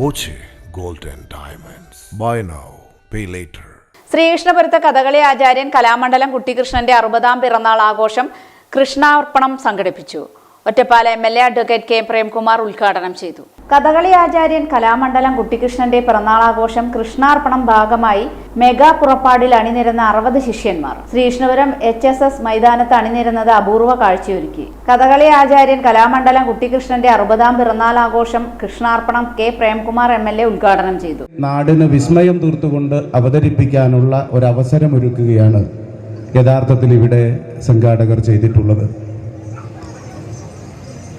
Boche golden diamonds buy now pay later Shri ശ്രീകൃഷ്ണപുരത്ത് Kathakali ആചാര്യൻ കലാമണ്ഡലം കുട്ടികൃഷ്ണന്റെ അറുപതാം പിറന്നാൾ ആഘോഷം കൃഷ്ണാർപ്പണം സംഘടിപ്പിച്ചു. Ottapala M L A advocate K Premkumar ഉദ്ഘാടനം ചെയ്തു. കഥകളി ആചാര്യൻ കലാമണ്ഡലം കുട്ടിക്കൃഷ്ണന്റെ പിറന്നാളാഘോഷം കൃഷ്ണാർപ്പണം ഭാഗമായി മെഗാ പുറപ്പാടിൽ അണിനിരുന്ന അറുപത് ശിഷ്യന്മാർ. ശ്രീകൃഷ്ണപുരം എച്ച് എസ് എസ് മൈതാനത്ത് അണിനിരുന്നത് അപൂർവ കാഴ്ചയൊരുക്കി. കഥകളി ആചാര്യൻ കലാമണ്ഡലം കുട്ടിക്കൃഷ്ണന്റെ അറുപതാം പിറന്നാളാഘോഷം Krishnarpanam K Premkumar M L A ഉദ്ഘാടനം ചെയ്തു. നാടിന് വിസ്മയം തീർത്തുകൊണ്ട് അവതരിപ്പിക്കാനുള്ള ഒരു അവസരം ഒരുക്കുകയാണ് യഥാർത്ഥത്തിൽ ഇവിടെ സംഘാടകർ ചെയ്തിട്ടുള്ളത്.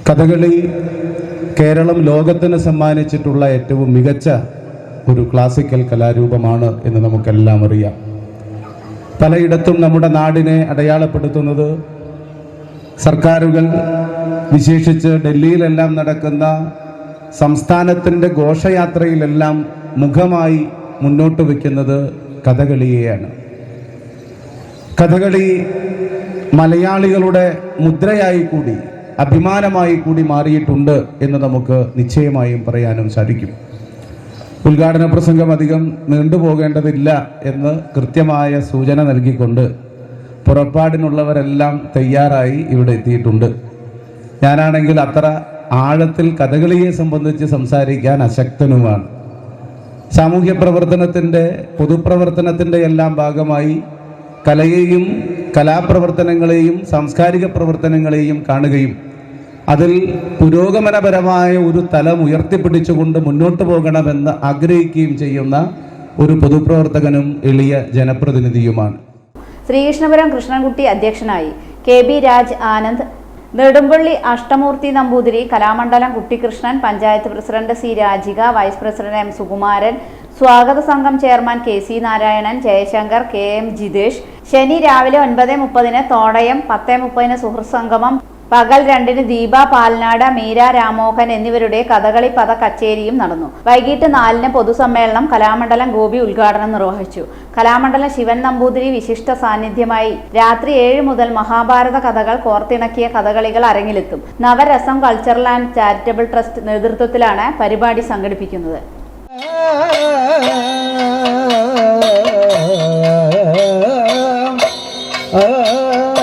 കഥകളി കേരളം ലോകത്തിന് സമ്മാനിച്ചിട്ടുള്ള ഏറ്റവും മികച്ച ഒരു ക്ലാസിക്കൽ കലാരൂപമാണ് എന്ന് നമുക്കെല്ലാം അറിയാം. പലയിടത്തും നമ്മുടെ നാടിനെ അടയാളപ്പെടുത്തുന്നത് സർക്കാരുകൾ വിശേഷിച്ച് ഡൽഹിയിലെല്ലാം നടക്കുന്ന സംസ്ഥാനത്തിന്റെ ഘോഷയാത്രയിലെല്ലാം മുഖമായി മുന്നോട്ട് വയ്ക്കുന്നത് കഥകളിയെയാണ്. കഥകളി മലയാളികളുടെ മുദ്രയായി കൂടി അഭിമാനമായി കൂടി മാറിയിട്ടുണ്ട് എന്ന് നമുക്ക് നിശ്ചയമായും പറയാനും സാധിക്കും. ഉദ്ഘാടന പ്രസംഗം അധികം നീണ്ടുപോകേണ്ടതില്ല എന്ന് കൃത്യമായ സൂചന നൽകിക്കൊണ്ട് പുറപ്പാടിനുള്ളവരെല്ലാം തയ്യാറായി ഇവിടെ എത്തിയിട്ടുണ്ട്. ഞാനാണെങ്കിൽ അത്ര ആഴത്തിൽ കഥകളിയെ സംബന്ധിച്ച് സംസാരിക്കാൻ അശക്തനുമാണ്. സാമൂഹ്യ പ്രവർത്തനത്തിന്റെ പൊതുപ്രവർത്തനത്തിന്റെ എല്ലാം ഭാഗമായി കലയെയും കലാപ്രവർത്തനങ്ങളെയും സാംസ്കാരിക പ്രവർത്തനങ്ങളെയും കാണുകയും അതിൽ പുരോഗമനപരമായ ഒരു തലം ഉയർത്തിപ്പിടിച്ചുകൊണ്ട് മുന്നോട്ട് പോകണമെന്ന് ആഗ്രഹിക്കുകയും ചെയ്യുന്ന ഒരു പൊതുപ്രവർത്തകനും എളിയ ജനപ്രതിനിധിയുമാണ്. ശ്രീകൃഷ്ണപുരം കൃഷ്ണൻകുട്ടി അധ്യക്ഷനായി K B Raj Anand Nedumpally Ashtamoorthy Namboothiri Kalamandalam Kuttikrishnan panchayat president C Rajika vice president M Sukumaran സ്വാഗത സംഘം chairman K C Narayanan Jayasankar K M Jithesh. ശനി രാവിലെ ഒൻപത് മുപ്പതിന് തോടയം പത്ത് മുപ്പതിന് സുഹൃത്ത് സംഗമം. പകൽ രണ്ടിന് ദീപ പാൽനാട് മീര രാമോഹൻ എന്നിവരുടെ കഥകളി പദ കച്ചേരിയും നടന്നു. വൈകിട്ട് നാലിന് പൊതുസമ്മേളനം കലാമണ്ഡലം ഗോപി ഉദ്ഘാടനം നിർവഹിച്ചു. കലാമണ്ഡലം ശിവൻ നമ്പൂതിരി വിശിഷ്ട സാന്നിധ്യമായി. രാത്രി ഏഴ് മുതൽ മഹാഭാരത കഥകൾ കോർത്തിണക്കിയ കഥകളികൾ അരങ്ങിലെത്തും. Navarasam cultural and charitable trust നേതൃത്വത്തിലാണ് പരിപാടി സംഘടിപ്പിക്കുന്നത്. Ah